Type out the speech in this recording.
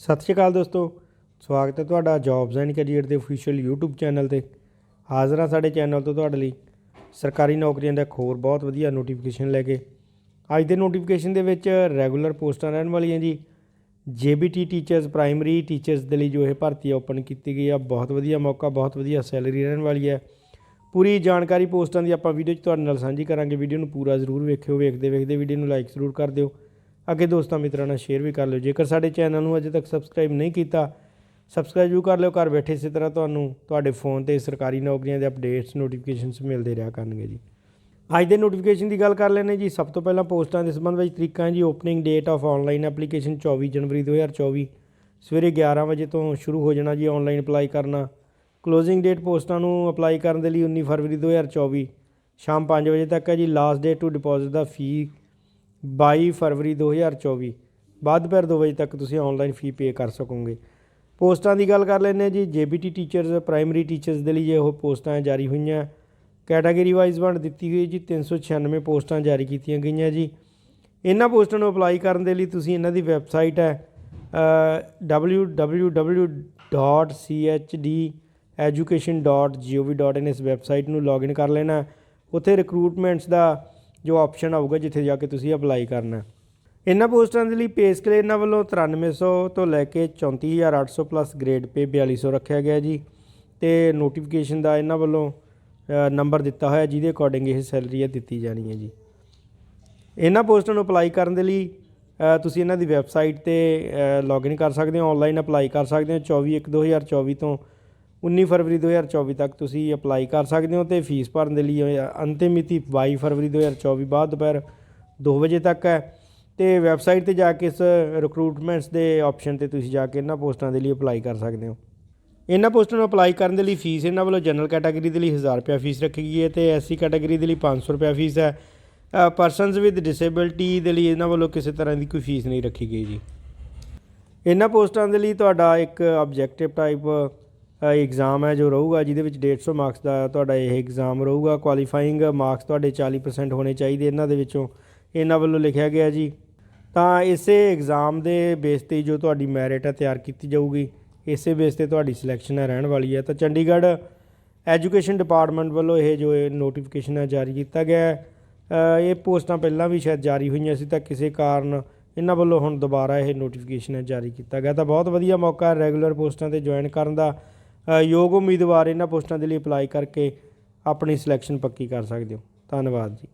ਸਤਿ ਸ਼੍ਰੀ ਅਕਾਲ ਦੋਸਤੋ, ਸਵਾਗਤ ਹੈ ਤੁਹਾਡਾ ਜੌਬਸ ਐਂਡ ਕੈਰੀਅਰ ਦੇ ਅਫੀਸ਼ੀਅਲ YouTube ਚੈਨਲ ਤੇ। ਹਾਜ਼ਰ ਹਾਂ ਸਾਡੇ ਚੈਨਲ ਤੋਂ ਤੁਹਾਡੇ ਲਈ। ਸਰਕਾਰੀ ਨੌਕਰੀਆਂ ਦਾ ਇੱਕ ਹੋਰ ਬਹੁਤ ਵਧੀਆ ਨੋਟੀਫਿਕੇਸ਼ਨ ਲੈ ਕੇ। ਅੱਜ ਦੇ ਨੋਟੀਫਿਕੇਸ਼ਨ ਦੇ ਵਿੱਚ ਰੈਗੂਲਰ ਪੋਸਟਾਂ ਰਹਿਣ ਵਾਲੀਆਂ ਜੀ। JBT ਟੀਚਰਸ ਪ੍ਰਾਇਮਰੀ ਟੀਚਰਸ ਦੇ ਲਈ ਜੋ ਇਹ ਭਰਤੀ ਓਪਨ ਕੀਤੀ ਗਈ ਆ। ਬਹੁਤ ਵਧੀਆ ਮੌਕਾ, ਬਹੁਤ ਵਧੀਆ ਸੈਲਰੀ ਰਹਿਣ ਵਾਲੀ ਹੈ। ਪੂਰੀ ਜਾਣਕਾਰੀ ਪੋਸਟਾਂ ਦੀ ਆਪਾਂ ਵੀਡੀਓ 'ਚ ਤੁਹਾਡੇ ਨਾਲ ਸਾਂਝੀ ਕਰਾਂਗੇ। ਵੀਡੀਓ ਨੂੰ ਪੂਰਾ ਜ਼ਰੂਰ ਵੇਖਿਓ ਵੇਖਦੇ ਵੇਖਦੇ ਵੀਡੀਓ ਨੂੰ ਲਾਈਕ ਜ਼ਰੂਰ ਕਰ ਦਿਓ। ਅੱਗੇ ਦੋਸਤਾਂ ਮਿੱਤਰਾਂ ਨਾਲ ਸ਼ੇਅਰ ਵੀ ਕਰ ਲਿਓ। ਜੇਕਰ ਸਾਡੇ ਚੈਨਲ ਨੂੰ ਅਜੇ ਤੱਕ ਸਬਸਕ੍ਰਾਈਬ ਨਹੀਂ ਕੀਤਾ ਸਬਸਕ੍ਰਾਈਬ ਵੀ ਕਰ ਲਿਓ। ਘਰ ਬੈਠੇ ਇਸੇ ਤਰ੍ਹਾਂ ਤੁਹਾਨੂੰ ਤੁਹਾਡੇ ਫੋਨ ਤੇ ਸਰਕਾਰੀ ਨੌਕਰੀਆਂ ਦੇ ਅਪਡੇਟਸ ਨੋਟੀਫਿਕੇਸ਼ਨਸ ਮਿਲਦੇ ਰਿਹਾ ਕਰਨਗੇ ਜੀ। ਅੱਜ ਦੇ ਨੋਟੀਫਿਕੇਸ਼ਨ ਦੀ ਗੱਲ ਕਰ ਲੈਣੇ ਜੀ। ਸਭ ਤੋਂ ਪਹਿਲਾਂ ਪੋਸਟਾਂ ਦੇ ਸੰਬੰਧ ਵਿੱਚ ਤਰੀਕਾ ਹੈ ਜੀ। Opening date of online application 24 ਜਨਵਰੀ 2024 ਸਵੇਰੇ 11 ਵਜੇ ਤੋਂ ਸ਼ੁਰੂ ਹੋ ਜਾਣਾ ਜੀ ਆਨਲਾਈਨ ਅਪਲਾਈ ਕਰਨਾ। ਕਲੋਜ਼ਿੰਗ ਡੇਟ ਪੋਸਟਾਂ ਨੂੰ ਅਪਲਾਈ ਕਰਨ ਦੇ ਲਈ 19 ਫਰਵਰੀ 2024 ਸ਼ਾਮ 5 ਵਜੇ ਤੱਕ ਹੈ ਜੀ। ਲਾਸਟ ਡੇਟ ਟੂ ਡਿਪੋਜ਼ਿਟ ਦਾ ਫੀ 22 ਫਰਵਰੀ 2024 ਬਾਅਦ ਦੁਪਹਿਰ 2 ਵਜੇ ਤੱਕ ਤੁਸੀਂ ਆਨਲਾਈਨ ਫੀ ਪੇ ਕਰ ਸਕੋਗੇ। ਪੋਸਟਾਂ ਦੀ ਗੱਲ ਕਰ ਲੈਂਦੇ ਹਾਂ ਜੀ। ਜੇਬੀਟੀ ਟੀਚਰਸ ਪ੍ਰਾਇਮਰੀ ਟੀਚਰਸ ਦੇ ਲਈ ਉਹ ਪੋਸਟਾਂ ਜਾਰੀ ਹੋਈਆਂ। ਕੈਟਾਗਰੀ ਵਾਈਜ਼ ਵੰਡ ਦਿੱਤੀ ਗਈ ਜੀ। 396 ਪੋਸਟਾਂ ਜਾਰੀ ਕੀਤੀਆਂ ਗਈਆਂ ਜੀ। ਇਹਨਾਂ ਪੋਸਟਾਂ ਨੂੰ ਅਪਲਾਈ ਕਰਨ ਦੇ ਲਈ ਤੁਸੀਂ ਇਹਨਾਂ ਦੀ ਵੈਬਸਾਈਟ ਹੈ www.chdeducation.gov.in ਇਸ ਵੈਬਸਾਈਟ ਨੂੰ ਲੌਗਇਨ ਕਰ ਲੈਣਾ। ਉੱਥੇ ਰਿਕਰੂਟਮੈਂਟਸ ਦਾ ਜੋ ਆਪਸ਼ਨ ਆਊਗਾ ਜਿੱਥੇ ਜਾ ਕੇ ਤੁਸੀਂ ਅਪਲਾਈ ਕਰਨਾ ਇਹਨਾਂ ਪੋਸਟਾਂ ਦੇ ਲਈ ਪੇ ਸਕੇਲ ਇਹਨਾਂ ਵੱਲੋਂ 9300 ਤੋਂ ਲੈ ਕੇ 34800 ਪਲੱਸ ਗ੍ਰੇਡ ਪੇ 4200 ਰੱਖਿਆ ਗਿਆ ਜੀ। ਤੇ ਨੋਟੀਫਿਕੇਸ਼ਨ ਦਾ ਇਹਨਾਂ ਵੱਲੋਂ ਨੰਬਰ ਦਿੱਤਾ ਹੋਇਆ ਜਿਹਦੇ ਅਕੋਰਡਿੰਗ ਇਹ ਸੈਲਰੀ ਹੈ ਦਿੱਤੀ ਜਾਣੀ ਹੈ ਜੀ। ਇਹਨਾਂ ਪੋਸਟਾਂ ਨੂੰ ਅਪਲਾਈ ਕਰਨ ਦੇ ਲਈ ਤੁਸੀਂ ਇਹਨਾਂ ਦੀ ਵੈਬਸਾਈਟ ਤੇ ਲੌਗਇਨ ਕਰ ਸਕਦੇ ਹੋ ਆਨਲਾਈਨ ਅਪਲਾਈ ਕਰ ਸਕਦੇ ਹੋ 24/1/2024 ਤੋਂ 19 ਫਰਵਰੀ 2024 ਤੱਕ ਤੁਸੀਂ ਅਪਲਾਈ ਕਰ ਸਕਦੇ ਹੋ ਤੇ ਫੀਸ ਭਰਨ ਦੇ ਲਈ ਅੰਤਿਮ ਮਿਤੀ 22 ਫਰਵਰੀ 2024 ਬਾਅਦ ਦੁਪਹਿਰ 2 ਵਜੇ ਤੱਕ ਹੈ ਤੇ ਵੈਬਸਾਈਟ ਤੇ ਜਾ ਕੇ ਇਸ ਰਿਕਰੂਟਮੈਂਟਸ ਦੇ ਆਪਸ਼ਨ ਤੇ ਤੁਸੀਂ ਜਾ ਕੇ ਇਹਨਾਂ ਪੋਸਟਾਂ ਦੇ ਲਈ ਅਪਲਾਈ ਕਰ ਸਕਦੇ ਹੋ। ਇਹਨਾਂ ਪੋਸਟਾਂ ਨੂੰ ਅਪਲਾਈ ਕਰਨ ਦੇ ਲਈ ਫੀਸ ਇਹਨਾਂ ਵੱਲੋਂ ਜਨਰਲ ਕੈਟਾਗਰੀ ਦੇ ਲਈ 1000 ਰੁਪਏ ਫੀਸ ਰੱਖੀ ਗਈ ਹੈ ਤੇ ਐਸਸੀ ਕੈਟਾਗਰੀ ਦੇ ਲਈ 500 ਰੁਪਏ ਫੀਸ ਹੈ। ਪਰਸਨਸ ਵਿਦ ਡਿਸੇਬਿਲਟੀ ਦੇ ਲਈ ਇਹਨਾਂ ਵੱਲੋਂ ਕਿਸੇ ਤਰ੍ਹਾਂ ਦੀ ਕੋਈ ਫੀਸ ਨਹੀਂ ਰੱਖੀ ਗਈ ਜੀ। ਇਹਨਾਂ ਪੋਸਟਾਂ ਦੇ ਲਈ ਤੁਹਾਡਾ ਇੱਕ ਆਬਜੈਕਟਿਵ ਟਾਈਪ ਐਗਜ਼ਾਮ ਹੈ ਜੋ ਰਹੂਗਾ, ਜਿਹਦੇ ਵਿੱਚ 150 ਮਾਰਕਸ ਦਾ ਤੁਹਾਡਾ ਇਹ ਐਗਜ਼ਾਮ ਰਹੂਗਾ। ਕੁਆਲੀਫਾਈਂਗ ਮਾਰਕਸ ਤੁਹਾਡੇ 40% ਹੋਣੇ ਚਾਹੀਦੇ ਇਹਨਾਂ ਦੇ ਵਿੱਚੋਂ। ਇਹਨਾਂ ਵੱਲੋਂ ਲਿਖਿਆ ਗਿਆ ਜੀ। ਤਾਂ ਇਸੇ ਐਗਜ਼ਾਮ ਦੇ ਬੇਸ ਤੇ ਜੋ ਤੁਹਾਡੀ ਮੈਰਿਟ ਹੈ ਤਿਆਰ ਕੀਤੀ ਜਾਊਗੀ, ਇਸੇ ਬੇਸ ਤੇ ਤੁਹਾਡੀ ਸਿਲੈਕਸ਼ਨ ਹੈ, ਰਹਿਣ ਵਾਲੀ ਹੈ। ਤਾਂ ਚੰਡੀਗੜ੍ਹ ਐਜੂਕੇਸ਼ਨ ਡਿਪਾਰਟਮੈਂਟ ਵੱਲੋਂ ਇਹ ਜੋ ਇਹ ਨੋਟੀਫਿਕੇਸ਼ਨ ਹੈ ਜਾਰੀ ਕੀਤਾ ਗਿਆ ਹੈ। ਇਹ ਪੋਸਟਾਂ ਪਹਿਲਾਂ ਵੀ ਸ਼ਾਇਦ ਜਾਰੀ ਹੋਈਆਂ ਸੀ, ਤਾਂ ਕਿਸੇ ਕਾਰਨ ਇਹਨਾਂ ਵੱਲੋਂ ਹੁਣ ਦੁਬਾਰਾ ਇਹ ਨੋਟੀਫਿਕੇਸ਼ਨ ਹੈ ਜਾਰੀ ਕੀਤਾ ਗਿਆ। ਤਾਂ ਬਹੁਤ ਵਧੀਆ ਮੌਕਾ ਹੈ ਰੈਗੂਲਰ ਪੋਸਟਾਂ ਤੇ ਜੁਆਇਨ ਕਰਨ ਦਾ। ਯੋਗ ਉਮੀਦਵਾਰ ਇਹਨਾਂ ਪੋਸਟਾਂ ਦੇ ਲਈ ਅਪਲਾਈ ਕਰਕੇ ਆਪਣੀ ਸਿਲੈਕਸ਼ਨ ਪੱਕੀ ਕਰ ਸਕਦੇ ਹੋ। ਧੰਨਵਾਦ ਜੀ।